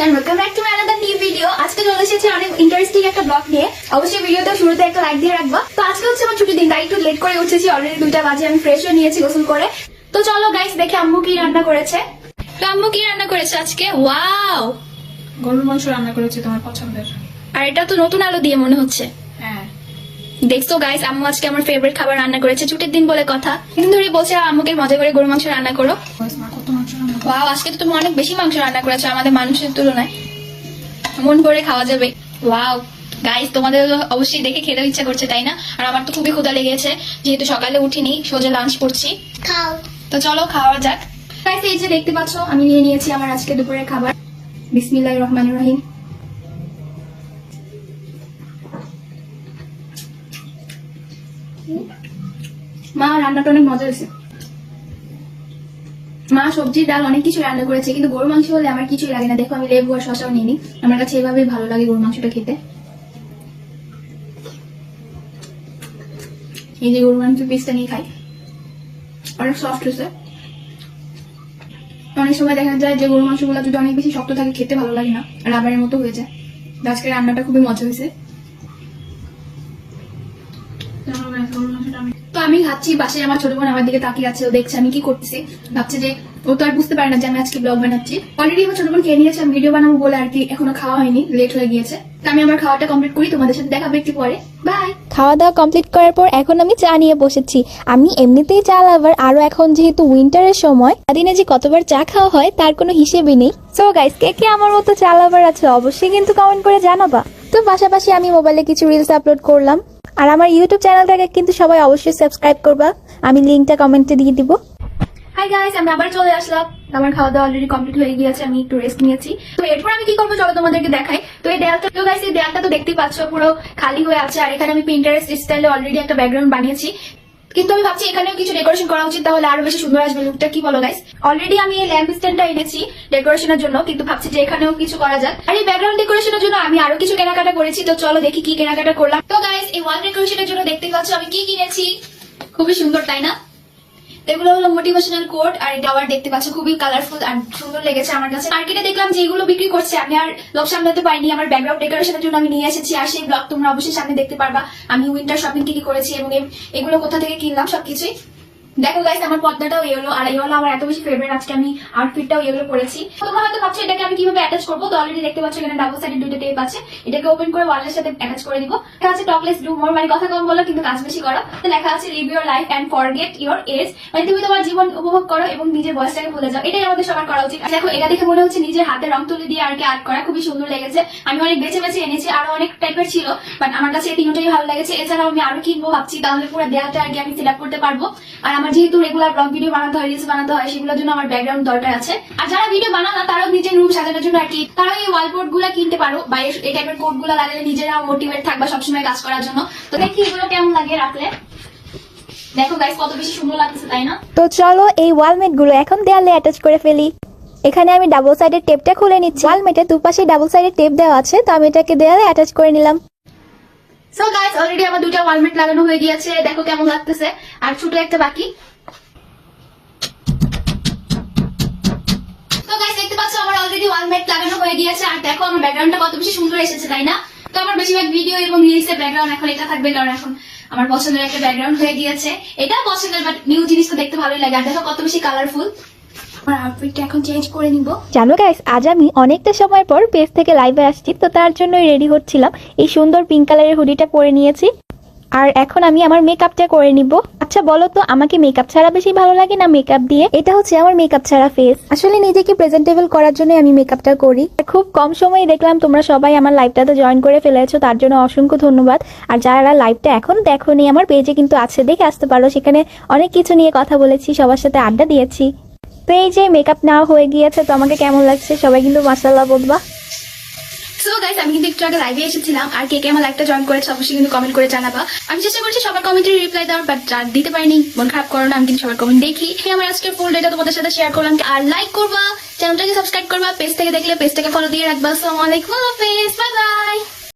Everyone welcome back to another new video আজকে চলে এসেছি অনেক ইন্টারেস্টিং একটা ব্লগ নিয়ে। অবশ্যই ভিডিওটা শুরুতে একটা লাইক দিয়ে রাখবা। তো আজকে হচ্ছে আমার ছুটির দিন তাই একটু লেট করে উঠেছি। অলরেডি দুইটা বাজে আমি ফ্রেশ হয়ে নিয়েছি গোসল করে। তো চলো গাইস দেখে আম্মু কি রান্না করেছে। তো আম্মু কি রান্না করেছে আজকে? ওয়াও গরুর মাংস রান্না করেছি তোমার পছন্দের। আর এটা তো নতুন আলু দিয়ে মনে হচ্ছে। হ্যাঁ। দেখছ গাইস আম্মু আজকে আমার ফেভারিট খাবার রান্না করেছে। ছুটির দিন বলে কথা। দিন ধরে বলছে আম্মুকে মজা করে গরু মাংস রান্না করো। করে? ওয়াও আজকে তো তুমি অনেক বেশি মাংস রান্না করেছ আমাদের মানুষের তুলনায়। মন ভরে খাওয়া যাবে। ওয়াও গাইস তোমাদের অবশ্যই দেখে খেতে ইচ্ছা করছে তাই না? আর আমার তো খুবই ক্ষুধা লেগেছে যেহেতু সকালে উঠিনি সোজা লাঞ্চ করছি। খাও। তো চলো খাওয়া যাক। গাইস এই যে দেখতে পাচ্ছ আমি নিয়ে নিয়েছি আমার আজকে দুপুরের খাবার। বিসমিল্লাহ রহমান রহিম। মা রান্নাটা অনেক মজা হয়েছে। মা সবজি ডাল অনেক কিছু রান্না করেছে কিন্তু গরু মাংস হলে আমার কিছুই লাগে না। দেখো আমি লেবু আর শশাও নিইনি আমার কাছে এভাবেই ভালো লাগে গরু মাংসটা খেতে। এই যে গরু মাংস পিসটা নিয়ে খাই। অনেক সফট হয়েছে। অনেক সময় দেখা যায় যে গরু মাংসগুলো যদি অনেক বেশি শক্ত থাকে খেতে ভালো লাগে না। রাবারের মতো হয়ে যায়। আজকে রান্নাটা খুবই মজা হয়েছে। guys, মাংসটা আমি আমি খাচ্ছি পাশে আমার ছোট বোন আমার দিকে তাকিয়ে আছে, ও দেখছে আমি কি করতেছি। ভাবছে যে ও তো আর বুঝতে পারে না যে আমি আজকে ব্লগ বানাচ্ছি। অলরেডি আমার ছোট বোন খেয়ে নিয়েছে, আমি ভিডিও বানাবো বলে আর কি এখনও খাওয়া হয়নি লেট হয়ে গিয়েছে। আমি আমার খাওয়াটা কমপ্লিট করি, তোমাদের সাথে দেখাবো একটু পরে। বাই খাওয়া দাওয়া কমপ্লিট করার পর এখন আমি চা নিয়ে বসেছি। আমি এমনিতেই চা লাভার আরও এখন যেহেতু উইন্টারের সময় দিনে যে কতবার চা খাওয়া হয় তার কোনো হিসেবই নেই। সো গাইস কে কে আমার মতো চা লাভার আছে অবশ্যই কিন্তু কমেন্ট করে জানাবা। তো পাশাপাশি আমি মোবাইলে কিছু রিলস আপলোড করলাম। আর আমার ইউটিউব চ্যানেলটাকে কিন্তু সবাই অবশ্যই সাবস্ক্রাইব করবা। আমি লিঙ্কটা কমেন্টে দিয়ে দিব। হাই গাইস আমরা আবার চলে আসলাম। আমার খাওয়া দাওয়া অলরেডি কমপ্লিট হয়ে গিয়েছে, আমি একটু রেস্ট নিয়েছি। তো এরপর আমি কি করব চলো তোমাদেরকে দেখাই। তো এই দেয়ালটা, তো গাইস দেয়ালটা তো দেখতেই পাচ্ছ, পুরো খালি হয়ে আছে। আর এখানে আমি প্রিন্টারেস্ট স্টাইলে অলরেডি একটা ব্যাকগ্রাউন্ড বানিয়েছি। কিন্তু আমি ভাবছি এখানেও কিছু ডেকোরেশন করা উচিত, তাহলে আরও বেশি সুন্দর আসবে লুকটা কি বলো গাইস অলরেডি আমি এই ল্যাম্প স্ট্যান্ডটা এনেছি ডেকোরেশনের জন্য, কিন্তু ভাবছি যে এখানেও কিছু করা যাক। আর এই ব্যাকগ্রাউন্ড ডেকোরেশনের জন্য আমি আরও কিছু কেনাকাটা করেছি, তো চলো দেখি কি কেনাকাটা করলাম। তো গাইস এই ওয়াল ডেকোরেশনের জন্য দেখতেই পাচ্ছ আমি কি কিনেছি? খুবই সুন্দর, তাই না? এগুলো হলো মোটিভেশনাল কোড আর এটা আবার দেখতে পাচ্ছ, খুবই কালারফুল আর সুন্দর লেগেছে আমার কাছে। মার্কেটে দেখলাম যে এগুলো বিক্রি করছে, আমি আর লোক সামলাতে পারিনি, আমার ব্যাকগ্রাউন্ড ডেকোরেশনের জন্য আমি নিয়ে এসেছি, আর সেই ব্লগ তোমরা অবশ্যই সামনে দেখতে পারবা। আমি উইন্টার শপিং কি কি করেছি এবং এগুলো কোথা থেকে কিনলাম, সবকিছুই। দেখো গাইস আমার পর্দাটাও ইয়েলো আর ইয়েলো আমার এত বেশি ফেভারিট আজকে আমি আউটফিটটাও ইয়েলো করেছি তোমরা হয়তো ভাবছ, এটাকে আমি কীভাবে অ্যাটাচ করব? তো অলরেডি দেখতে পাচ্ছ, এখানে ডাবল সাইডের দুটো টেপ আছে। এটাকে ওপেন করে ওয়ালের সাথে অ্যাটাচ করে দিব এটা আছে টকলেস ডু মোর মানে কথা কম বলো, কিন্তু কাজ বেশি করো। তো লেখা আছে live your life and forget your age মানে তুমি তোমার জীবন উপভোগ করো এবং নিজের বয়সটাকে ভুলে যাও। এটাই আমাদের সবার করা উচিত। দেখো, এটা দেখে মনে হচ্ছে নিজের হাতে রং তুলে দিয়ে আর কি আর্ট করা, খুবই সুন্দর লেগেছে। আমি অনেক বেছে বেছে এনেছি, আরও অনেক টাইপের ছিল বাট আমার কাছে এই তিনটাই ভালো লেগেছে। এছাড়াও আমি আরও কিনবো ভাবছি, তাহলে পুরো দেয়ালটা আর কি আমি ফিল করতে পারব। আর আমার যেহেতু রেগুলার ব্লগ ভিডিও বানাতে হয় রিলস বানাতে হয়, সেগুলোর জন্য আমার ব্যাকগ্রাউন্ড দরকার আছে। আর যারা ভিডিও বানান তারাও নিজের রুম সাজানোর জন্য আর কি তারা এই ওয়ালবোর্ডগুলা কিনতে পারো বা এই- টাইপের কোডগুলা লাগালে নিজেরা মোটিভেট থাকবা সবসময় কাজ করার জন্য। তো দেখি এগুলো কেমন লাগে রাখলে। দেখো গাইস কত বেশি সুন্দর লাগতেছে, তাই না? তো চলো এই ওয়ালমেটগুলো এখন দেয়ালে অ্যাটাচ করে ফেলি। এখানে আমি ডাবল সাইডের টেপটা খুলে নিচ্ছি। ওয়ালমেটে দুপাশে ডাবল সাইডের টেপ দেওয়া আছে, তো আমি এটাকে দেয়ালে অ্যাটাচ করে নিলাম। সো গাইস অলরেডি আমার দুটো ওয়ালমেট লাগানো হয়ে গিয়েছে। দেখো কেমন লাগতেছে। আর ছোট একটা বাকি। তো গাইস দেখতে আমার অলরেডি ওয়ালমেট লাগানো হয়ে গিয়েছে। আর দেখো কত বেশি সুন্দর এসেছে, তাই না? তো আমার বেশিরভাগ ভিডিও এবং ব্যাকগ্রাউন্ড এটা থাকবে এখন আমার পছন্দের একটা ব্যাকগ্রাউন্ড হয়ে গিয়েছে। এটা পছন্দের বাট নিউ জিনিস দেখতে ভালোই লাগে। আর দেখো কত বেশি কালারফুল আমার আউটফিটটা এখন চেঞ্জ করে নিবো। জানো গাইস আজ আমি অনেকটা সময় পর পেজ থেকে লাইভে আসছি তো তার জন্যই রেডি হচ্ছিলাম। এই সুন্দর পিঙ্ক কালারের হুডিটা পরে নিয়েছি। আর এখন আমি আমার মেকআপটা করে নিব। আচ্ছা বলো তো আমাকে মেকআপ ছাড়া বেশি ভালো লাগে না মেকআপ দিয়ে? এটা হচ্ছে আমার মেকআপ ছাড়া ফেস আসলে নিজেকে প্রেজেন্টেবল করার জন্য আমি মেকআপটা করি। খুব কম সময়ে দেখলাম তোমরা সবাই আমার লাইভটাতে জয়েন করে ফেলেছো তার জন্য অসংখ্য ধন্যবাদ। আর যারা লাইভটা এখন দেখোনি আমার পেজে কিন্তু আছে দেখে আসতে পারো। সেখানে অনেক কিছু নিয়ে কথা বলেছি সবার সাথে আড্ডা দিয়েছি। তো এই যে মেকআপ নেওয়া হয়ে গিয়েছে, তো আমাকে কেমন লাগছে? সবাই কিন্তু মাসাল্লাহ বলবা। সো গাইস আমি কিন্তু একটু আগে লাইভে এসেছিলাম। আর কে কে আমার লাইভটা জয়েন করেছে, অবশ্যই কিন্তু কমেন্ট করে জানাবা। আমি চেষ্টা করছি সবার কমেন্টের রিপ্লাই দেওয়ার বাট দিতে পারিনি, মন খারাপ করো না, আমি কিন্তু সবার কমেন্ট দেখি। আমার আজকের ফুল ডেটা তোমাদের সাথে শেয়ার করলাম। আর লাইক করবা চ্যানেলটাকে সাবস্ক্রাইব করবা পেজ থেকে দেখলে পেজটাকে ফলো দিয়ে রাখবা। আসসালামু আলাইকুম বাই বাই